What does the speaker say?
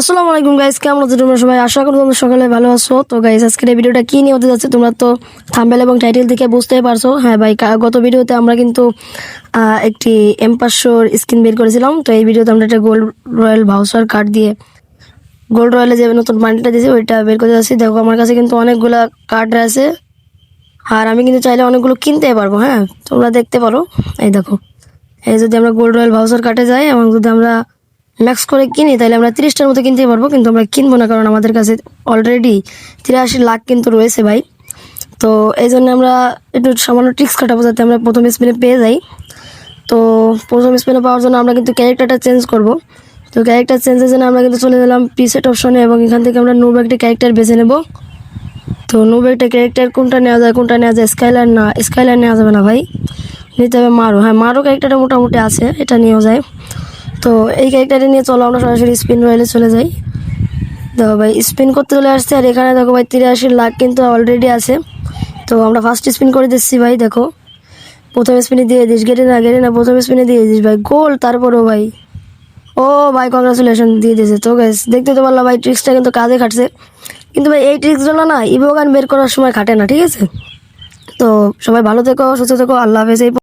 আসসালামু আলাইকুম গাইস কেমন আছো তোমরা সবাই? আশা করি তোমরা সকালে ভালো আছো। তো গাইস আজকের এই ভিডিওটা কি নিয়ে হতে যাচ্ছে তোমরা তো থাম্বেল এবং টাইটেল থেকে বুঝতেই পারছ। হ্যাঁ ভাই গত ভিডিওতে আমরা কিন্তু একটি এম পাঁচশোর স্ক্রিন বের করেছিলাম। তো, এই ভিডিওতে আমরা একটা গোল্ড রয়্যাল ভাউচার কার্ড দিয়ে গোল্ড রয়্যালে যে নতুন বান্ডিলটা দিয়েছি, ওইটা বের করে যাচ্ছি। দেখো, আমার কাছে কিন্তু অনেকগুলা কার্ড আছে। আর আমি কিন্তু চাইলে অনেকগুলো কিনতে পারব হ্যাঁ? তোমরা দেখতে পারো। এই দেখো, এই যদি আমরা গোল্ড রয়্যাল ভাউচার কাটে যাই, এবং যদি আমরা ম্যাক্স করে কিনি, তাহলে আমরা তিরিশটার মতো কিনতে পারব, কিন্তু আমরা কিনবো না, কারণ আমাদের কাছে অলরেডি তিরাশি লাখ কিন্তু রয়েছে ভাই। তো এই জন্য আমরা একটু সামান্য ট্রিক্স কাটাবো, যাতে আমরা প্রথম স্পিনে পেয়ে যাই। তো প্রথম স্পিনে পাওয়ার জন্য আমরা কিন্তু ক্যারেক্টারটা চেঞ্জ করব। তো ক্যারেক্টার চেঞ্জের জন্য আমরা কিন্তু চলে গেলাম পিসেট অপশনে এবং এখান থেকে আমরা নোব একটা ক্যারেক্টার বেছে নেব। তো নোব একটা ক্যারেক্টার কোনটা নেওয়া যায়, কোনটা নেওয়া যায় স্কাইলার না স্কাইলার নেওয়া যাবে না ভাই। নিতে হবে মারো। হ্যাঁ মারো ক্যারেক্টারটা মোটামুটি আছে, এটা নিয়েও যায়। তো এই ক্যারেক্টারটা নিয়ে চলো, আমরা সরাসরি স্পিন রয়েলে চলে যাই। দেখো ভাই স্পিন করতে চলে আসছে আর এখানে দেখো ভাই, তিরাশি লাখ কিন্তু অলরেডি আছে। তো আমরা ফার্স্ট স্পিন করে দিচ্ছি ভাই, দেখো। প্রথম স্পিনে দিয়ে দিস গেটে না গেটে না, প্রথম স্পিনে দিয়ে দিস ভাই। গোল, তারপরও ভাই। ও ভাই কংগ্রাচুলেশন দিয়ে দিয়েছে। তো গাইস দেখতে তো পারলাম ভাই ট্রিক্সটা কিন্তু কাজে খাটছে। কিন্তু ভাই, এই ট্রিক্সগুলো না ইভোগান বের করার সময় খাটে না, ঠিক আছে? তো সবাই ভালো থেকো, সুস্থ থেকো, আল্লাহ হাফেজ, এই